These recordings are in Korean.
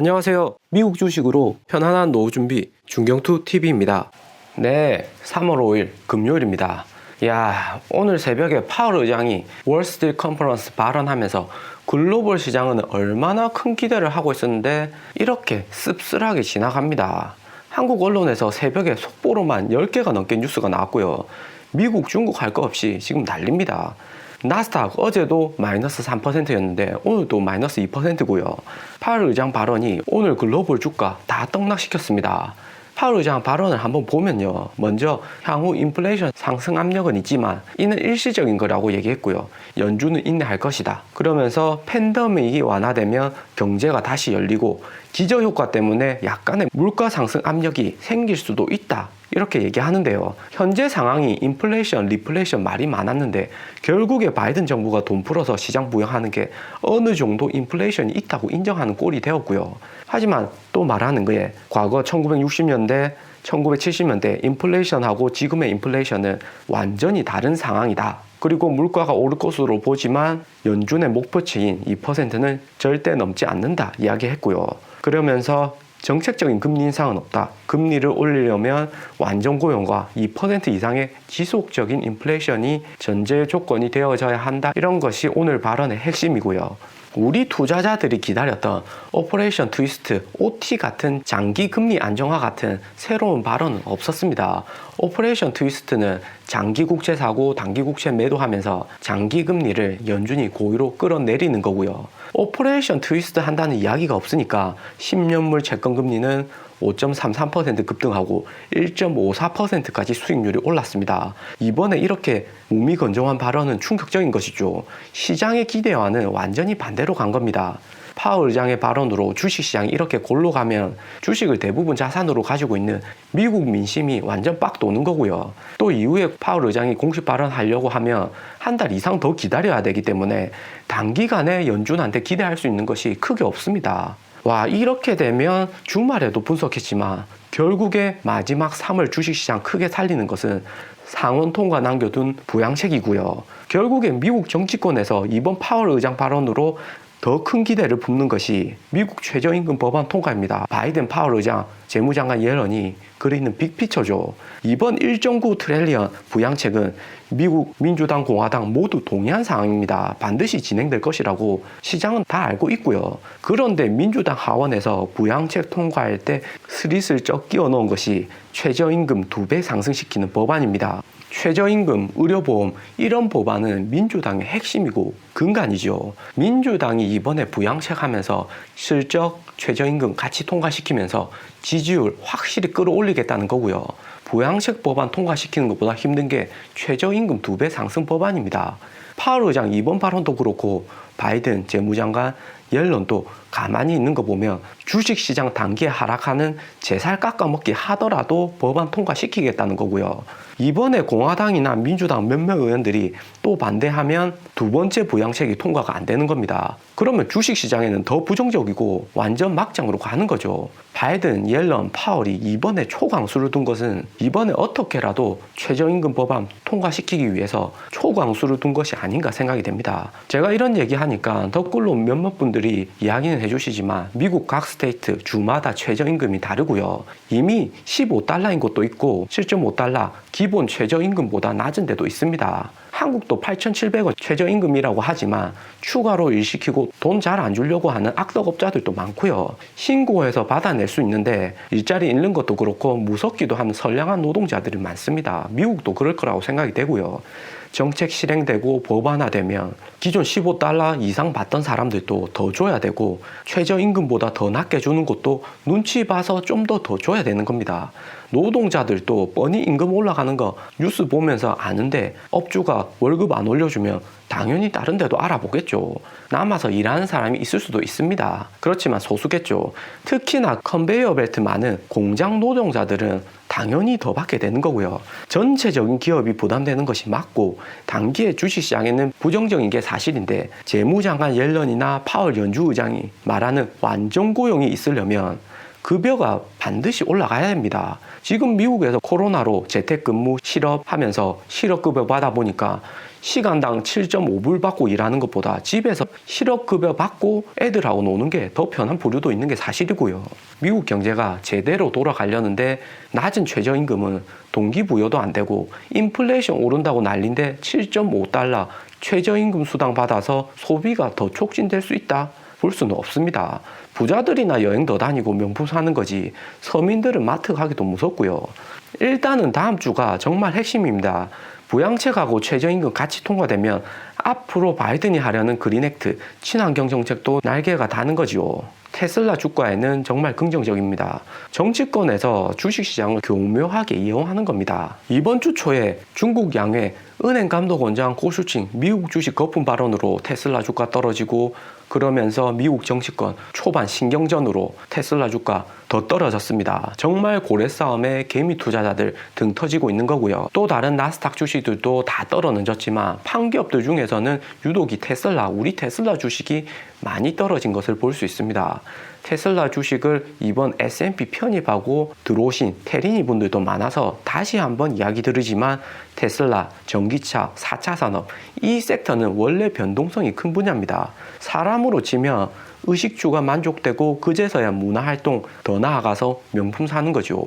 안녕하세요. 미국 주식으로 편안한 노후 준비 중경투 TV입니다. 네, 3월 5일 금요일입니다. 야, 오늘 새벽에 파월 의장이 월스트리트 컨퍼런스 발언하면서 글로벌 시장은 얼마나 큰 기대를 하고 있었는데 이렇게 씁쓸하게 지나갑니다. 한국 언론에서 새벽에 속보로만 10개가 넘게 뉴스가 나왔고요. 미국, 중국 할 거 없이 지금 난립니다. 나스닥 어제도 마이너스 3%였는데 오늘도 마이너스 2%고요. 파월 의장 발언이 오늘 글로벌 주가 다 떡락시켰습니다. 파월 의장 발언을 한번 보면요. 먼저 향후 인플레이션 상승 압력은 있지만 이는 일시적인 거라고 얘기했고요. 연준은 인내할 것이다. 그러면서 팬데믹이 완화되면 경제가 다시 열리고 기저 효과 때문에 약간의 물가 상승 압력이 생길 수도 있다. 이렇게 얘기하는데요. 현재 상황이 인플레이션, 리플레이션 말이 많았는데 결국에 바이든 정부가 돈 풀어서 시장 부양하는 게 어느 정도 인플레이션이 있다고 인정하는 꼴이 되었고요. 하지만 또 말하는 거에 과거 1960년대 1970년대 인플레이션하고 지금의 인플레이션은 완전히 다른 상황이다. 그리고 물가가 오를 것으로 보지만 연준의 목표치인 2%는 절대 넘지 않는다 이야기했고요. 그러면서 정책적인 금리 인상은 없다. 금리를 올리려면 완전 고용과 2% 이상의 지속적인 인플레이션이 전제 조건이 되어져야 한다. 이런 것이 오늘 발언의 핵심이고요. 우리 투자자들이 기다렸던 오퍼레이션 트위스트, OT 같은 장기 금리 안정화 같은 새로운 발언은 없었습니다. 오퍼레이션 트위스트는 장기 국채 사고 단기 국채 매도하면서 장기 금리를 연준이 고의로 끌어내리는 거고요. 오퍼레이션 트위스트 한다는 이야기가 없으니까 10년물 채권 금리는 5.33% 급등하고 1.54%까지 수익률이 올랐습니다. 이번에 이렇게 무미건조한 발언은 충격적인 것이죠. 시장의 기대와는 완전히 반대로 간 겁니다. 파월 의장의 발언으로 주식시장이 이렇게 골로 가면 주식을 대부분 자산으로 가지고 있는 미국 민심이 완전 빡 도는 거고요. 또 이후에 파월 의장이 공식 발언하려고 하면 한 달 이상 더 기다려야 되기 때문에 단기간에 연준한테 기대할 수 있는 것이 크게 없습니다. 와, 이렇게 되면 주말에도 분석했지만 결국에 마지막 3월 주식시장 크게 살리는 것은 상원 통과 남겨둔 부양책이고요. 결국에 미국 정치권에서 이번 파월 의장 발언으로 더 큰 기대를 붓는 것이 미국 최저임금 법안 통과입니다. 바이든 파월 의장, 재무장관 예런이 그리는 빅피처죠. 이번 1.9 트릴리언 부양책은 미국 민주당, 공화당 모두 동의한 상황입니다. 반드시 진행될 것이라고 시장은 다 알고 있고요. 그런데 민주당 하원에서 부양책 통과할 때 스리슬쩍 끼워 넣은 것이 최저임금 두 배 상승시키는 법안입니다. 최저임금, 의료보험 이런 법안은 민주당의 핵심이고 근간이죠. 민주당이 이번에 부양책 하면서 실적 최저임금 같이 통과시키면서 지지율 확실히 끌어올리겠다는 거고요. 부양책 법안 통과시키는 것보다 힘든 게 최저임금 두 배 상승 법안입니다. 파월 의장 이번 발언도 그렇고 바이든 재무장관 옐런도 가만히 있는 거 보면 주식시장 단기에 하락하는 제살 깎아먹기 하더라도 법안 통과시키겠다는 거고요. 이번에 공화당이나 민주당 몇몇 의원들이 또 반대하면 두 번째 부양책이 통과가 안 되는 겁니다. 그러면 주식시장에는 더 부정적이고 완전 막장으로 가는 거죠. 바이든, 옐런, 파월이 이번에 초강수를 둔 것은 이번에 어떻게라도 최저임금 법안 통과시키기 위해서 초강수를 둔 것이 아닌가 생각이 됩니다. 제가 이런 얘기 하니까 덧글로 몇몇 분들이 이야기는 해주시지만 미국 각 스테이트 주마다 최저임금이 다르고요. 이미 15달러인 곳도 있고 7.5달러 기본 최저임금보다 낮은 데도 있습니다. 한국도 8,700원 최저임금이라고 하지만 추가로 일시키고 돈 잘 안 주려고 하는 악덕업자들도 많고요. 신고해서 받아낼 수 있는데 일자리 잃는 것도 그렇고 무섭기도 하는 선량한 노동자들이 많습니다. 미국도 그럴 거라고 생각이 되고요. 정책 실행되고 법안화되면 기존 15달러 이상 받던 사람들도 더 줘야 되고 최저임금보다 더 낮게 주는 것도 눈치 봐서 좀 더 더 줘야 되는 겁니다. 노동자들도 뻔히 임금 올라가는 거 뉴스 보면서 아는데 업주가 월급 안 올려주면 당연히 다른 데도 알아보겠죠. 남아서 일하는 사람이 있을 수도 있습니다. 그렇지만 소수겠죠. 특히나 컨베이어 벨트 많은 공장 노동자들은 당연히 더 받게 되는 거고요. 전체적인 기업이 부담되는 것이 맞고 단기에 주식시장에는 부정적인 게 사실인데 재무장관 옐런이나 파월 연주 의장이 말하는 완전 고용이 있으려면 급여가 반드시 올라가야 됩니다. 지금 미국에서 코로나로 재택근무 실업하면서 실업급여 받아 보니까 시간당 7.5불 받고 일하는 것보다 집에서 실업급여 받고 애들하고 노는 게 더 편한 부류도 있는 게 사실이고요. 미국 경제가 제대로 돌아가려는데 낮은 최저임금은 동기부여도 안 되고 인플레이션 오른다고 난린데 7.5달러 최저임금 수당 받아서 소비가 더 촉진될 수 있다? 볼 수는 없습니다. 부자들이나 여행 더 다니고 명품 사는 거지 서민들은 마트 가기도 무섭고요. 일단은 다음 주가 정말 핵심입니다. 부양책하고 최저임금 같이 통과되면 앞으로 바이든이 하려는 그린액트 친환경 정책도 날개가 다는 거지요. 테슬라 주가에는 정말 긍정적입니다. 정치권에서 주식시장을 교묘하게 이용하는 겁니다. 이번 주 초에 중국 양회 은행 감독원장 고슈칭 미국 주식 거품 발언으로 테슬라 주가 떨어지고 그러면서 미국 정치권 초반 신경전으로 테슬라 주가 더 떨어졌습니다. 정말 고래 싸움에 개미 투자자들 등 터지고 있는 거고요. 또 다른 나스닥 주식들도 다 떨어졌지만 판기업들 중에서는 유독이 테슬라, 우리 테슬라 주식이 많이 떨어진 것을 볼 수 있습니다. 테슬라 주식을 이번 S&P 편입하고 들어오신 테리니 분들도 많아서 다시 한번 이야기 드리지만 테슬라, 전기차, 4차 산업 이 섹터는 원래 변동성이 큰 분야입니다. 사람으로 치면 의식주가 만족되고 그제서야 문화활동 더 나아가서 명품 사는 거죠.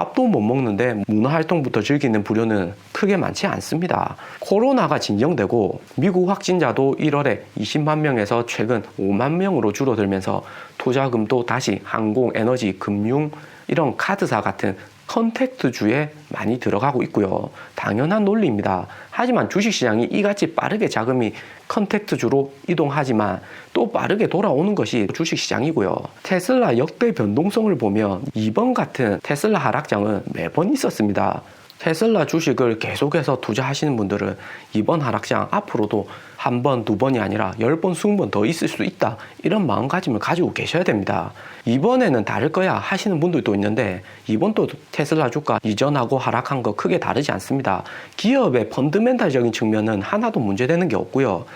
밥도 못 먹는데 문화활동부터 즐기는 부류는 크게 많지 않습니다. 코로나가 진정되고 미국 확진자도 1월에 20만 명에서 최근 5만 명으로 줄어들면서 투자금도 다시 항공, 에너지, 금융 이런 카드사 같은 컨택트주에 많이 들어가고 있고요. 당연한 논리입니다. 하지만 주식시장이 이같이 빠르게 자금이 컨택트주로 이동하지만 또 빠르게 돌아오는 것이 주식시장이고요. 테슬라 역대 변동성을 보면 이번 같은 테슬라 하락장은 매번 있었습니다. 테슬라 주식을 계속해서 투자하시는 분들은 이번 하락장 앞으로도 한 번, 두 번이 아니라 열 번, 스무 번 더 있을 수 있다. 이런 마음가짐을 가지고 계셔야 됩니다. 이번에는 다를 거야 하시는 분들도 있는데 이번 또 테슬라 주가 이전하고 하락한 거 크게 다르지 않습니다. 기업의 펀드멘탈적인 측면은 하나도 문제되는 게 없고요.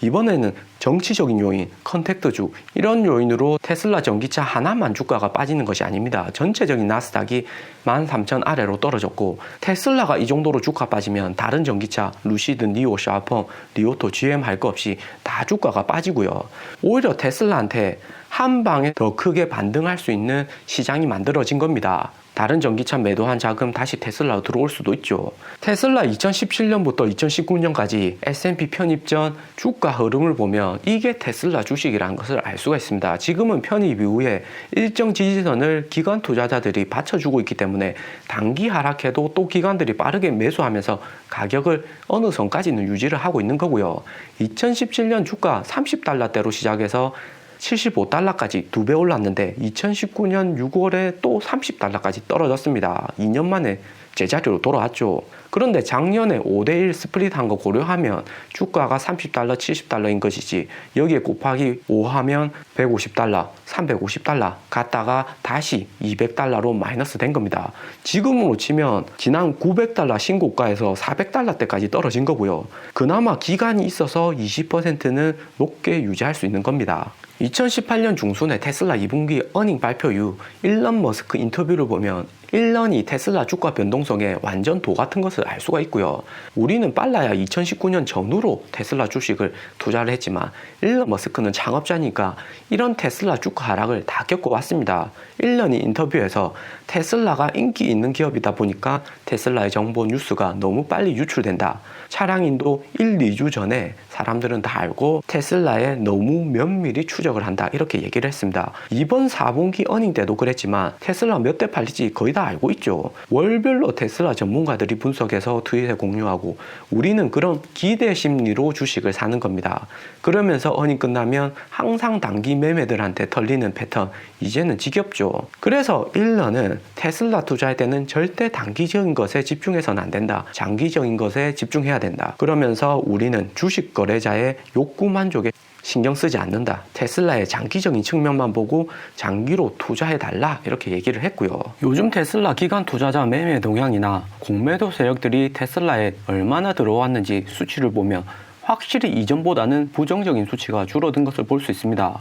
이번에는 정치적인 요인, 컨택트주 이런 요인으로 테슬라 전기차 하나만 주가가 빠지는 것이 아닙니다. 전체적인 나스닥이 13,000 아래로 떨어졌고 테슬라가 이 정도로 주가 빠지면 다른 전기차 루시드, 니오, 샤펑, 리오토, GM 할 거 없이 다 주가가 빠지고요. 오히려 테슬라한테 한 방에 더 크게 반등할 수 있는 시장이 만들어진 겁니다. 다른 전기차 매도한 자금 다시 테슬라로 들어올 수도 있죠. 테슬라 2017년부터 2019년까지 S&P 편입 전 주가 흐름을 보면 이게 테슬라 주식이라는 것을 알 수가 있습니다. 지금은 편입 이후에 일정 지지선을 기관 투자자들이 받쳐주고 있기 때문에 단기 하락해도 또 기관들이 빠르게 매수하면서 가격을 어느 선까지는 유지를 하고 있는 거고요. 2017년 주가 30달러대로 시작해서 75달러까지 두 배 올랐는데 2019년 6월에 또 30달러까지 떨어졌습니다. 2년 만에 제자리로 돌아왔죠. 그런데 작년에 5대1 스플릿 한 거 고려하면 주가가 30달러, 70달러인 것이지 여기에 곱하기 5 하면 150달러, 350달러 갔다가 다시 200달러로 마이너스 된 겁니다. 지금으로 치면 지난 900달러 신고가에서 400달러대까지 떨어진 거고요. 그나마 기간이 있어서 20%는 높게 유지할 수 있는 겁니다. 2018년 중순에 테슬라 2분기 어닝 발표 이후 일런 머스크 인터뷰를 보면 일런이 테슬라 주가 변동성에 완전 도 같은 것을 알 수가 있고요. 우리는 빨라야 2019년 전후로 테슬라 주식을 투자를 했지만 일런 머스크는 창업자니까 이런 테슬라 주가 하락을 다 겪어왔습니다. 일런이 인터뷰에서 테슬라가 인기 있는 기업이다 보니까 테슬라의 정보 뉴스가 너무 빨리 유출된다. 차량인도 1, 2주 전에 사람들은 다 알고 테슬라에 너무 면밀히 추적을 한다. 이렇게 얘기를 했습니다. 이번 4분기 어닝 때도 그랬지만 테슬라 몇 대 팔릴지 거의 다 알고 있죠. 월별로 테슬라 전문가들이 분석해서 트윗에 공유하고 우리는 그런 기대 심리로 주식을 사는 겁니다. 그러면서 어닝 끝나면 항상 단기 매매들한테 털리는 패턴 이제는 지겹죠. 그래서 일러는 테슬라 투자할 때는 절대 단기적인 것에 집중해서는 안 된다. 장기적인 것에 집중해야 된다. 그러면서 우리는 주식 거래자의 욕구 만족에 신경 쓰지 않는다. 테슬라의 장기적인 측면만 보고 장기로 투자해 달라 이렇게 얘기를 했고요. 요즘 테슬라 기관 투자자 매매 동향이나 공매도 세력들이 테슬라에 얼마나 들어왔는지 수치를 보면 확실히 이전보다는 부정적인 수치가 줄어든 것을 볼 수 있습니다.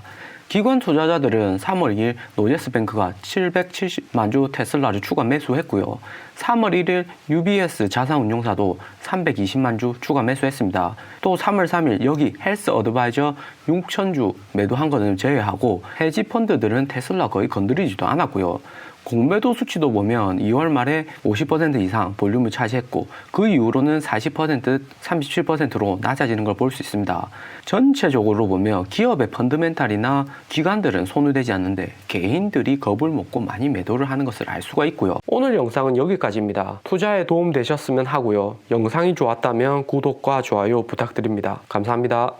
기관 투자자들은 3월 2일 노제스뱅크가 770만 주 테슬라를 추가 매수했고요. 3월 1일 UBS 자산운용사도 320만 주 추가 매수했습니다. 또 3월 3일 여기 헬스 어드바이저 6천 주 매도한 거는 제외하고 해지 펀드들은 테슬라 거의 건드리지도 않았고요. 공매도 수치도 보면 2월 말에 50% 이상 볼륨을 차지했고 그 이후로는 40% 37%로 낮아지는 걸 볼 수 있습니다. 전체적으로 보면 기업의 펀드멘탈이나 기관들은 손을 대지 않는데 개인들이 겁을 먹고 많이 매도를 하는 것을 알 수가 있고요. 오늘 영상은 여기까지입니다. 투자에 도움 되셨으면 하고요. 영상이 좋았다면 구독과 좋아요 부탁드립니다. 감사합니다.